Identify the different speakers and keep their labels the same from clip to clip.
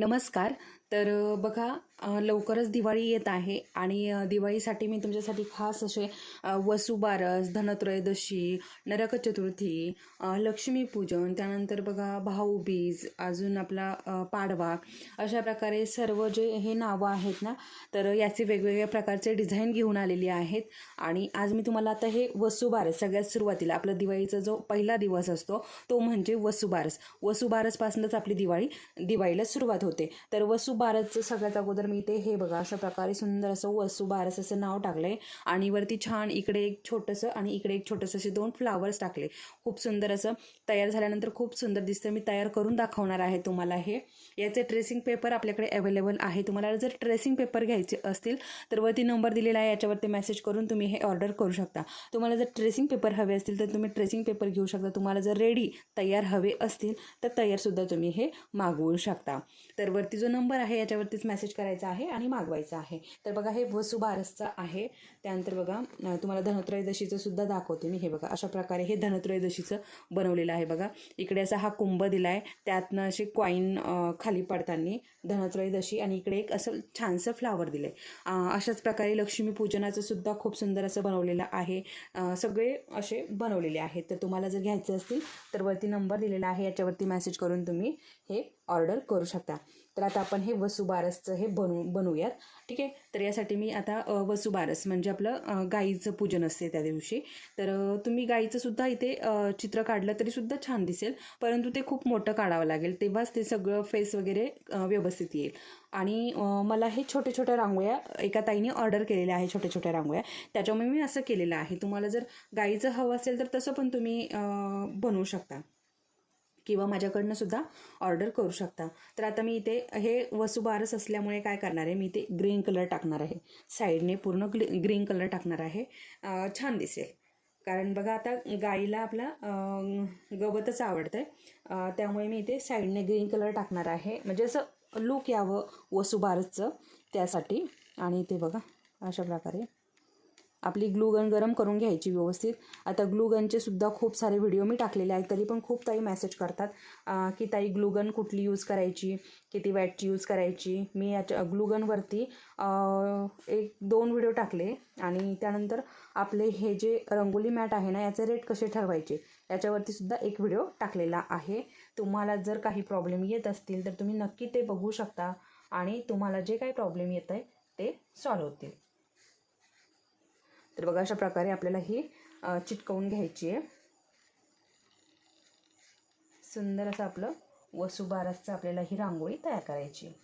Speaker 1: नमस्कार. तर बघा लवकरच दिवाळी येत आहे आणि दिवाळीसाठी मी तुमच्यासाठी खास असे वसुबारस धनत्रयोदशी नरक चतुर्थी लक्ष्मीपूजन त्यानंतर बघा भाऊबीज अजून आपला पाडवा अशा प्रकारे सर्व जे हे नावं आहेत ना तर याचे वेगवेगळ्या प्रकारचे डिझाईन घेऊन आलेली आहेत. आणि आज मी तुम्हाला आता हे वसुबारस सगळ्यात सुरुवातीला आपला दिवाळीचा जो पहिला दिवस असतो तो म्हणजे वसुबारस. वसुबारसपासूनच आपली दिवाळी दिवाळीला सुरुवात होते. तर वसु वसुबारसचं सगळ्यात अगोदर मी ते हे बघा अशा प्रकारे सुंदर असं वसुबारस असं नाव टाकलं आहे आणि वरती छान इकडे एक छोटंसं आणि इकडे एक छोटंसं असे दोन फ्लावर्स टाकले. खूप सुंदर असं तयार झाल्यानंतर खूप सुंदर दिसतं मी तयार करून दाखवणार आहे तुम्हाला हे. याचे ट्रेसिंग पेपर आपल्याकडे अवेलेबल आहे. तुम्हाला जर ट्रेसिंग पेपर घ्यायचे असतील तर वरती नंबर दिलेला आहे. याच्यावरती मेसेज करून तुम्ही हे ऑर्डर करू शकता. तुम्हाला जर ट्रेसिंग पेपर हवे असतील तर तुम्ही ट्रेसिंग पेपर घेऊ शकता. तुम्हाला जर रेडी तयार हवे असतील तर तयारसुद्धा तुम्ही हे मागवू शकता. तर वरती जो नंबर आहे याच्यावरतीच मेसेज करायचा आहे आणि मागवायचा आहे. तर बघा हे वसुबारसचं आहे. त्यानंतर बघा तुम्हाला धनत्रयोदशीचं सुद्धा दाखवते मी. हे बघा अशा प्रकारे हे धनत्रयोदशीचं बनवलेलं आहे बघा. इकडे असा हा कुंभ दिला आहे त्यातनं असे कॉईन खाली पडताना धनत्रयोदशी आणि इकडे एक असं छानसं फ्लावर दिलं आहे अशाच प्रकारे लक्ष्मीपूजनाचं सुद्धा खूप सुंदर असं बनवलेलं आहे. सगळे असे बनवलेले आहेत. तर तुम्हाला जर घ्यायचे असतील तर वरती नंबर दिलेला आहे. याच्यावरती मेसेज करून तुम्ही हे ऑर्डर करू शकता. तर आता आपण हे वसुबारसचं हे बनवू बनवूयात. ठीक आहे? तर यासाठी मी आता वसुबारस म्हणजे आपलं गाईचं पूजन असते त्या दिवशी. तर तुम्ही गाईचं सुद्धा इथे चित्र काढलं तरीसुद्धा छान दिसेल. परंतु ते खूप मोठं काढावं लागेल. तेव्हाच ते सगळं फेस वगैरे व्यवस्थित येईल. आणि मला हे छोटे छोट्या रांगोळ्या एका ताईने ऑर्डर केलेल्या आहे छोट्या छोट्या रांगोळ्या. त्याच्यामुळे मी असं केलेलं आहे. तुम्हाला जर गाईचं हवं असेल तर तसं पण तुम्ही बनवू शकता. किंवा माझ्याकडनं सुद्धा ऑर्डर करू शकता. तर आता मी इथे हे वसुबारस असल्यामुळे काय करणार आहे मी इथे ग्रीन कलर टाकणार आहे. साईडने पूर्ण ग्री ग्रीन कलर टाकणार आहे. छान दिसेल. कारण बघा आता गाईला आपला गवतच आवडतं आहे त्यामुळे मी इथे साईडने ग्रीन कलर टाकणार आहे. म्हणजे असं लूक यावं वसुबारसचं त्यासाठी. आणि इथे बघा अशा प्रकारे. आपली ग्लूगन गरम करून घ्यायची व्यवस्थित. आता ग्लूगनचे सुद्धा खूप सारे व्हिडिओ मी टाकलेले आहेत तरी पण खूप ताई मेसेज करतात की ताई ग्लूगन कुठली यूज करायची किती वॅटची यूज करायची. मी याच्या ग्लूगनवरती एक दोन व्हिडिओ टाकले आणि त्यानंतर आपले हे जे रंगोली मॅट आहे ना याचे रेट कसे ठरवायचे याच्यावरती सुद्धा एक व्हिडिओ टाकलेला आहे. तुम्हाला जर काही प्रॉब्लेम येत असतील तर तुम्ही नक्की ते बघू शकता आणि तुम्हाला जे काही प्रॉब्लेम येत आहे ते सॉल्व्ह होतील. तर बघा अशा प्रकारे आपल्याला ही चिटकवून घ्यायची आहे सुंदर असं आपलं वसुबारसचं आपल्याला ही रांगोळी तयार करायची आहे.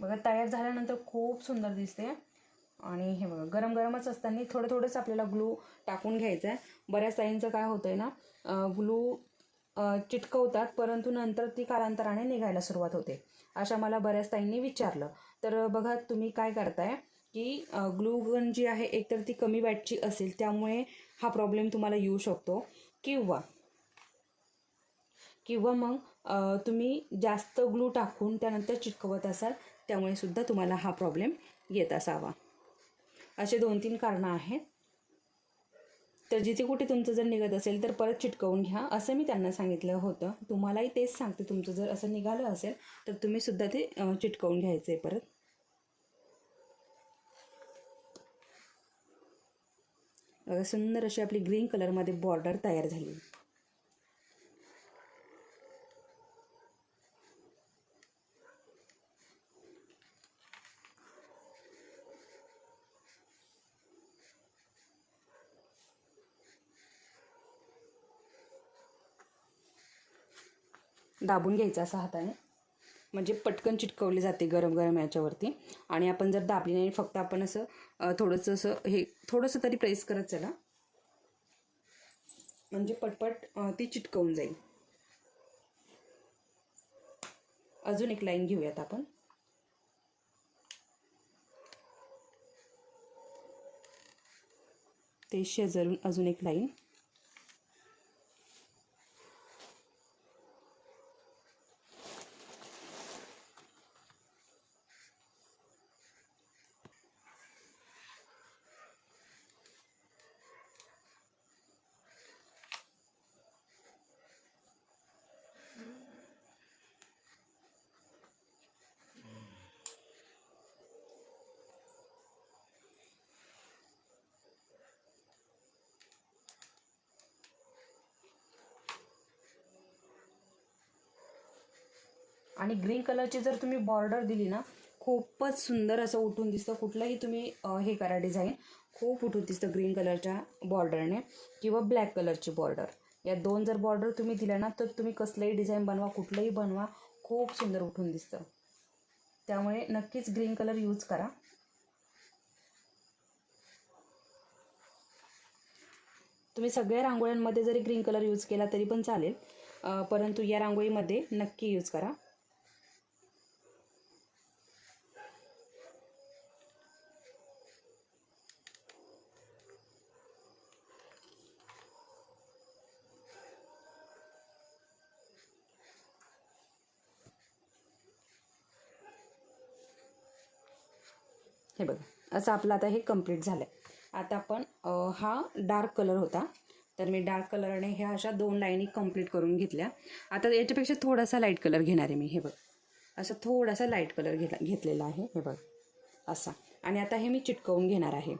Speaker 1: बघा तयार झाल्यानंतर खूप सुंदर दिसते आणि हे बघा गरम गरमच असताना थोडं थोडंच आपल्याला ग्लू टाकून घ्यायचं आहे बऱ्याच ताईंचं काय होतं आहे ना ग्लू चिटकवतात परंतु नंतर ती कालांतराने निघायला सुरुवात होते. अशा मला बऱ्याच ताईंनी विचारलं. तर बघा तुम्ही काय करताय की ग्लू गन जी आहे एकतर ती कमी वॅटची असेल त्यामुळे हा प्रॉब्लेम तुम्हाला येऊ शकतो. किंवा किंवा मग तुम्ही जास्त ग्लू टाकून त्यानंतर चिटकवत असाल त्यामुळे सुद्धा तुम्हाला हा प्रॉब्लेम येत असावा. असे दोन तीन कारणं आहेत. तर जिथे कुठे तुमचं जर निघत असेल तर परत चिटकवून घ्या असं मी त्यांना सांगितलं होतं. तुम्हालाही तेच सांगते तुमचं जर असं निघालं असेल तर तुम्ही सुद्धा ते चिटकवून घ्यायचं आहे परत सुंदर अशी आपली ग्रीन कलरमध्ये बॉर्डर तयार झाली. दाबून घ्यायचा असा हाताने. म्हणजे पटकन चिटकवले जाते गरम गरम याच्यावरती. आणि आपण जर दाबली नाही फक्त आपण असं थोडंसं असं हे थोडंसं तरी प्रेस करत चला. म्हणजे पटपट ती चिटकवून जाईल. अजून एक लाईन घेऊयात आपण. ते शेजारून अजून एक लाईन. आणि ग्रीन कलरची जर तुम्ही बॉर्डर दिली ना खूपच सुंदर असं उठून दिसतं. कुठलंही तुम्ही हे करा डिझाईन खूप उठून दिसतं ग्रीन कलरच्या बॉर्डरने किंवा ब्लॅक कलरची बॉर्डर. या दोन जर बॉर्डर तुम्ही दिल्या ना तर तुम्ही कसलंही डिझाईन बनवा कुठलंही बनवा खूप सुंदर उठून दिसतं. त्यामुळे नक्कीच ग्रीन कलर यूज करा. तुम्ही सगळ्या रांगोळ्यांमध्ये जरी ग्रीन कलर यूज केला तरी पण चालेल परंतु या रांगोळीमध्ये नक्की यूज करा. हे बघा असं आपलं आता हे कंप्लीट झालं आहे आता आपण हा डार्क कलर होता. तर मी डार्क कलरने ह्या अशा दोन लाईनी कंप्लीट करून घेतल्या. आता याच्यापेक्षा थोडासा लाइट कलर घेणार आहे मी हे बघ. असं थोडासा लाइट कलर घेतला घेतलेला आहे हे बघ. असा. आणि आता हे मी चिटकवून घेणार आहे.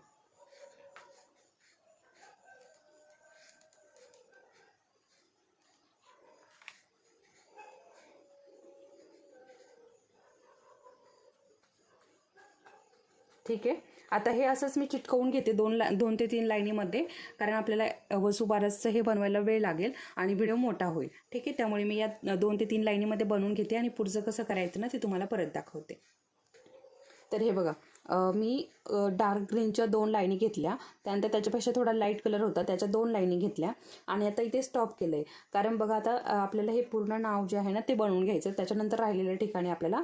Speaker 1: ठीक आहे. आता हे असंच मी चिटकवून घेते दोन ला दोन ते तीन लाईनीमध्ये कारण आपल्याला वसुबारसचं हे बनवायला वेळ लागेल आणि व्हिडिओ मोठा होईल. ठीक आहे त्यामुळे मी या दोन ते तीन लाईनीमध्ये बनवून घेते आणि पुढचं कसं करायचं ना ते तुम्हाला परत दाखवते. तर हे बघा मी डार्क ग्रीनच्या दोन लाईनी घेतल्या. त्यानंतर त्याच्यापेक्षा थोडा लाइट कलर होता त्याच्या दोन लाईनी घेतल्या. आणि आता इथे स्टॉप केलं आहे कारण बघा आता आपल्याला हे पूर्ण नाव जे आहे ना ते बनवून घ्यायचं त्याच्यानंतर राहिलेल्या ठिकाणी आपल्याला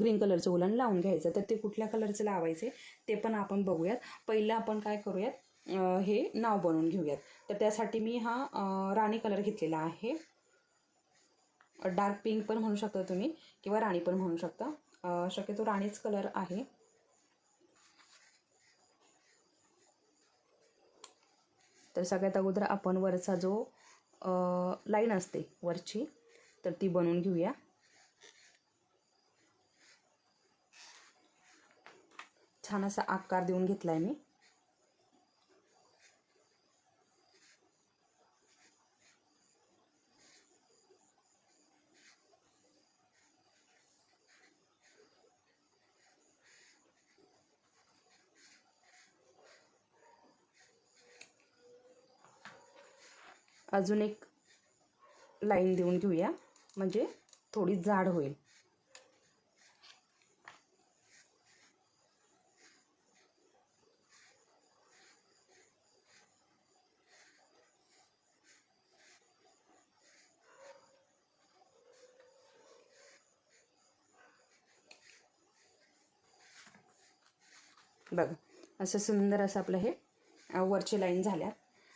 Speaker 1: ग्रीन कलरचं उलन लावून घ्यायचं तर ते कुठल्या कलरचं लावायचे ते पण आपण बघूयात. पहिलं आपण काय करूयात हे नाव बनवून घेऊयात. तर त्यासाठी मी हा राणी कलर घेतलेला आहे. डार्क पिंक पण म्हणू शकता तुम्ही किंवा राणी पण म्हणू शकता. शक्यतो राणीच कलर आहे. तर सगळ्यात अगोदर आपण वरचा जो लाईन असते वरची तर ती बनवून घेऊया. छान असा आकार देऊन घेतला आहे मी. अजून एक लाईन देऊन घेऊया. म्हणजे थोडी जाड होईल. बघा असं सुंदर असं आपलं हे वरची लाईन झाल्या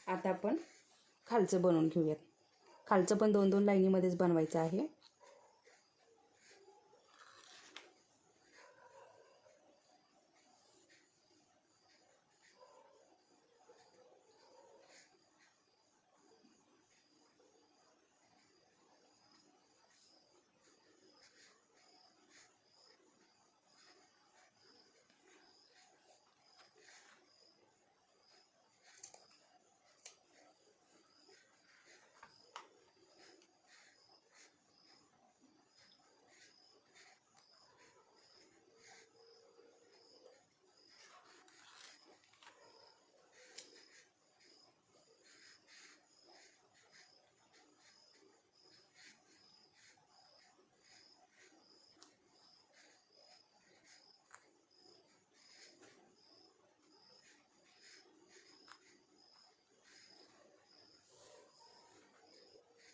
Speaker 1: आता आपण खालचं बनवून घेऊयात. खालचं पण दोन दोन लाईनीमध्येच बनवायचं आहे.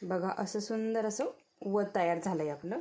Speaker 1: बघा असं सुंदर असं व तयार झालं आहे आपलं.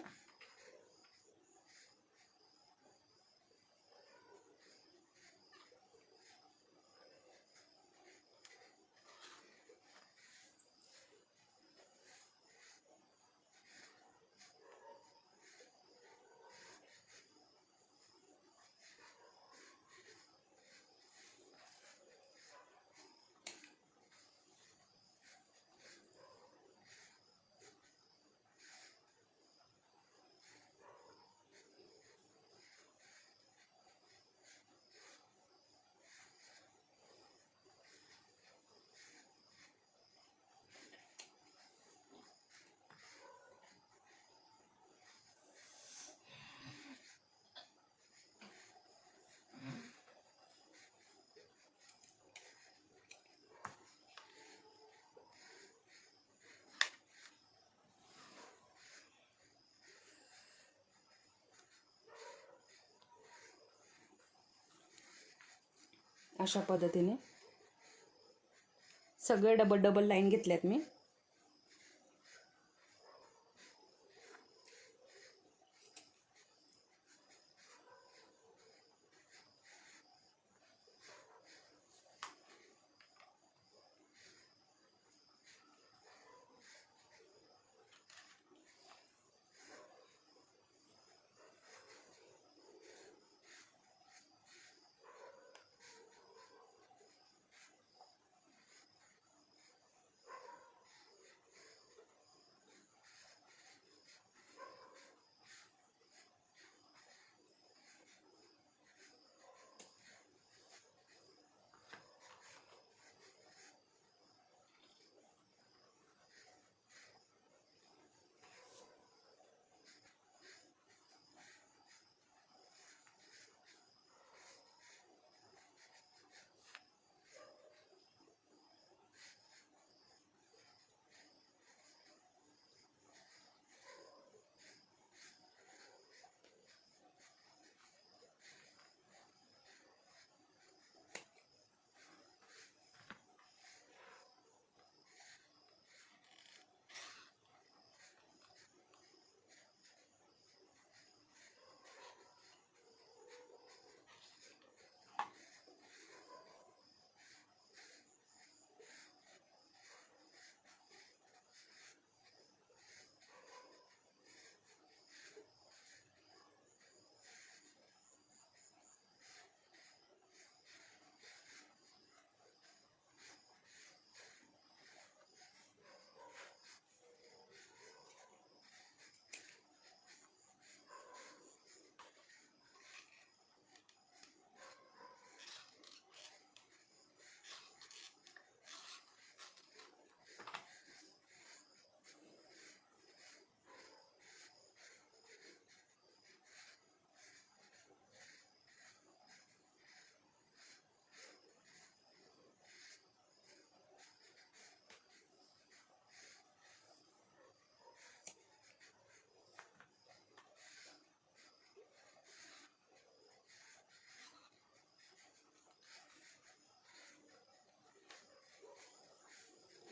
Speaker 1: अशा पद्धतीने सगळे डबल डबल लाईन घेतल्यात मी.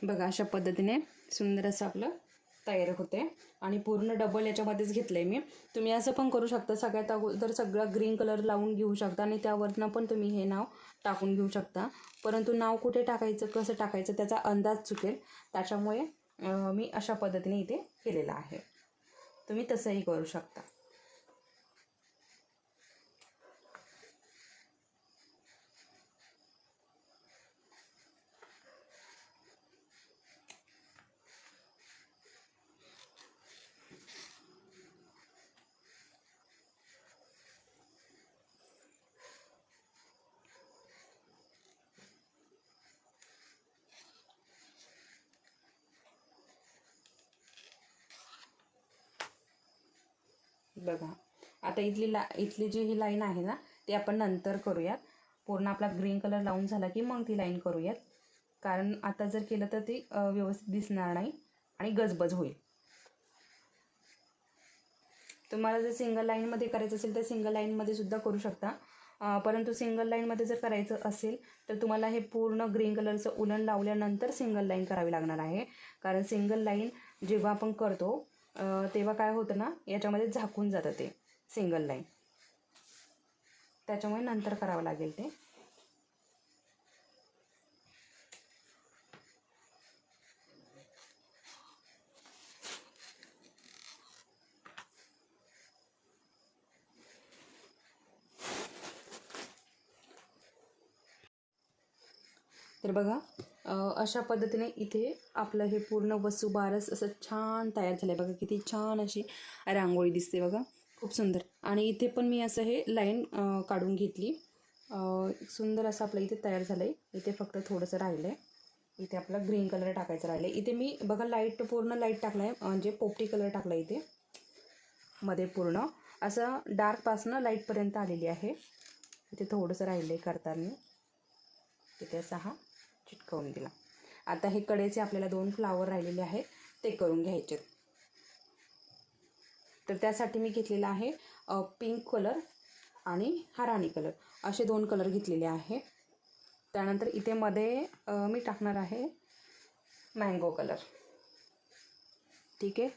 Speaker 1: बघा अशा पद्धतीने सुंदर असं आपलं तयार होते आणि पूर्ण डबल याच्यामध्येच घेतलं आहे मी. तुम्ही असं पण करू शकता सगळ्यात अगोदर सगळा ग्रीन कलर लावून घेऊ शकता आणि त्यावरनं पण तुम्ही हे नाव टाकून घेऊ शकता. परंतु नाव कुठे टाकायचं कसं टाकायचं त्याचा अंदाज चुकेल. त्याच्यामुळे मी अशा पद्धतीने इथे केलेलं आहे. तुम्ही तसंही करू शकता. बघा. आता इथली ला इथली जी ही लाईन आहे ना ती आपण नंतर करूयात. पूर्ण आपला ग्रीन कलर लावून झाला की मग ती लाईन करूयात. कारण आता जर केलं तर ती व्यवस्थित दिसणार नाही आणि गजबज होईल. तुम्हाला जर सिंगल लाईनमध्ये करायचं असेल तर सिंगल लाईनमध्ये सुद्धा करू शकता. परंतु सिंगल लाईनमध्ये जर करायचं असेल तर तुम्हाला हे पूर्ण ग्रीन कलरचं उलन लावल्यानंतर सिंगल लाईन करावी लागणार आहे. कारण सिंगल लाईन जेव्हा आपण करतो तेव्हा काय होतं ना याच्यामध्ये झाकून जातं ते सिंगल लाईन त्याच्यामुळे नंतर करावं लागेल ते. तर बघा अशा पद्धतीने इथे आपलं हे पूर्ण वसुबारस असं छान तयार झालं आहे बघा किती छान अशी रांगोळी दिसते बघा. खूप सुंदर. आणि इथे पण मी असं हे लाईन काढून घेतली. सुंदर असं आपलं इथे तयार झालं आहे इथे फक्त थोडंसं राहिलं आहे इथे आपला ग्रीन कलर टाकायचं राहिलं आहे इथे मी बघा लाइट पूर्ण लाइट टाकला आहे म्हणजे पोपटी कलर टाकला आहे इथे. मध्ये पूर्ण. असं डार्कपासनं लाईटपर्यंत आलेली आहे. इथे थोडंसं राहिलं आहे करताना. इथे असा हा. चिटकवून दिला. आता हे कडेचे आपल्याला दोन फ्लावर राहिलेले आहेत ते करून घ्यायचे. तर त्यासाठी मी घेतलेला आहे पिंक कलर आणि हा राणी कलर असे दोन कलर घेतलेले आहे त्यानंतर इथे मध्ये मी टाकणार आहे मँगो कलर ठीक आहे?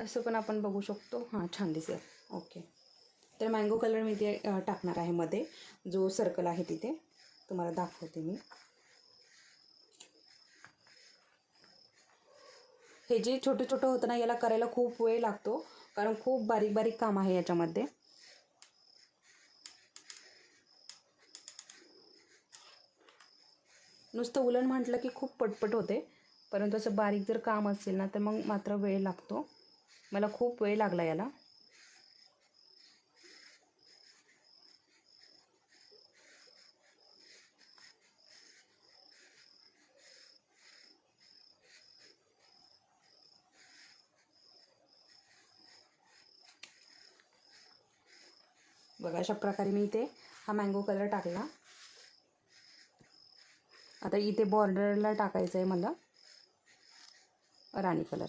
Speaker 1: असं पण आपण बघू शकतो. हां छान दिसेल. ओके तर मँगो कलर मी इथे टाकणार आहे मध्ये. जो सर्कल आहे तिथे. तुम्हाला दाखवते मी. हे जे छोटं छोटं होतं ना याला करायला खूप वेळ लागतो. कारण खूप बारीक बारीक काम आहे याच्यामध्ये. नुसतं उलन म्हटलं की खूप पटपट होते. परंतु असं बारीक जर काम असेल ना तर मग मात्र वेळ लागतो. मला खूप वेळ लागला याला. बघा अशा प्रकारे मी इथे हा मँगो कलर टाकला. आता इथे बॉर्डरला टाकायचं आहे मला राणी कलर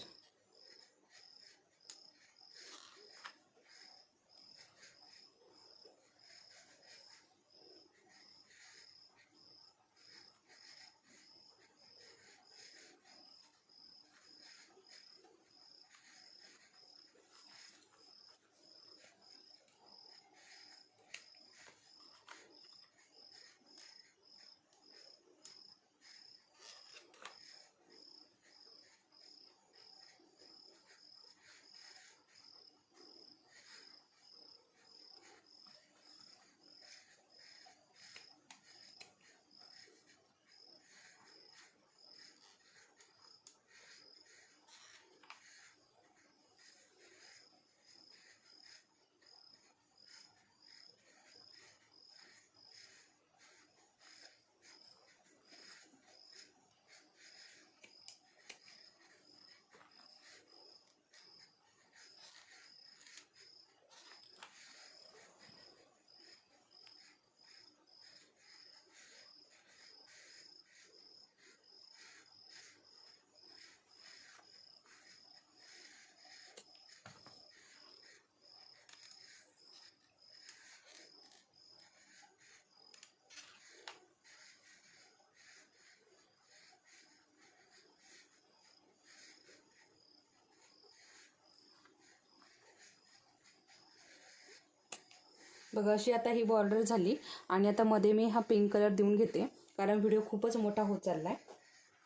Speaker 1: बघा अशी आता ही बॉर्डर झाली आणि आता मध्ये मी हा पिंक कलर देऊन घेते. कारण व्हिडिओ खूपच मोठा होत चालला आहे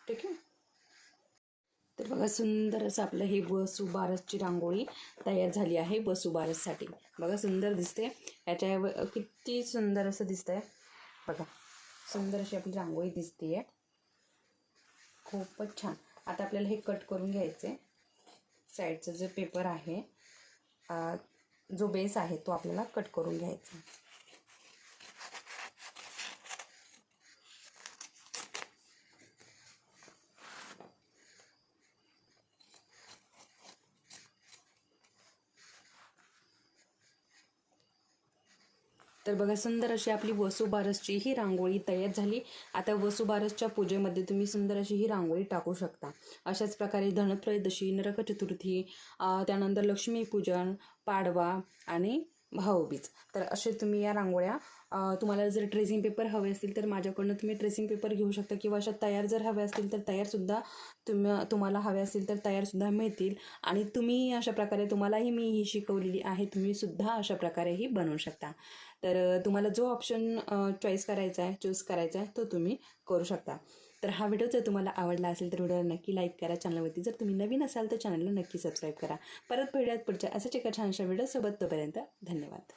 Speaker 1: ठीक आहे? तर बघा सुंदर असं आपलं ही वसुबारसची रांगोळी तयार झाली आहे वसुबारससाठी बघा सुंदर दिसते. याच्या किती सुंदर असं दिसतंय. बघा सुंदर अशी आपली रांगोळी दिसते खूपच छान. आता आपल्याला हे कट करून घ्यायचं आहे साईडचं जे पेपर आहे जो बेस आहे तो आपल्याला कट करून घ्यायचा. तर बघा सुंदर अशी आपली वसुबारसची ही रांगोळी तयार झाली. आता वसुबारसच्या पूजेमध्ये तुम्ही सुंदर अशी ही रांगोळी टाकू शकता. अशाच प्रकारे धनत्रयोदशी नरक चतुर्थी त्यानंतर लक्ष्मीपूजन पाडवा आणि भाऊबीज तर असे तुम्ही या रांगोळ्या तुम्हाला जर ट्रेसिंग पेपर हवे असतील तर माझ्याकडनं तुम्ही ट्रेसिंग पेपर घेऊ शकता किंवा अशा तयार जर हव्या असतील तर तयारसुद्धा तुम तुम्हाला हवे असतील तर तयारसुद्धा मिळतील. आणि तुम्ही अशा प्रकारे तुम्हालाही मी ही शिकवलेली आहे तुम्ही सुद्धा अशा प्रकारेही बनवू शकता. तर तुम्हाला जो ऑप्शन चॉईस करायचा आहे चूज करायचा आहे तो तुम्ही करू शकता. तर हा व्हिडिओ जर तुम्हाला आवडला असेल तर व्हिडिओला नक्की लाईक करा. चॅनलवरती जर तुम्ही नवीन असाल तर चॅनलला नक्की सबस्क्राईब करा. परत भेटूयात पुढच्या अशाच एका छानशा व्हिडिओसोबत तोपर्यंत धन्यवाद.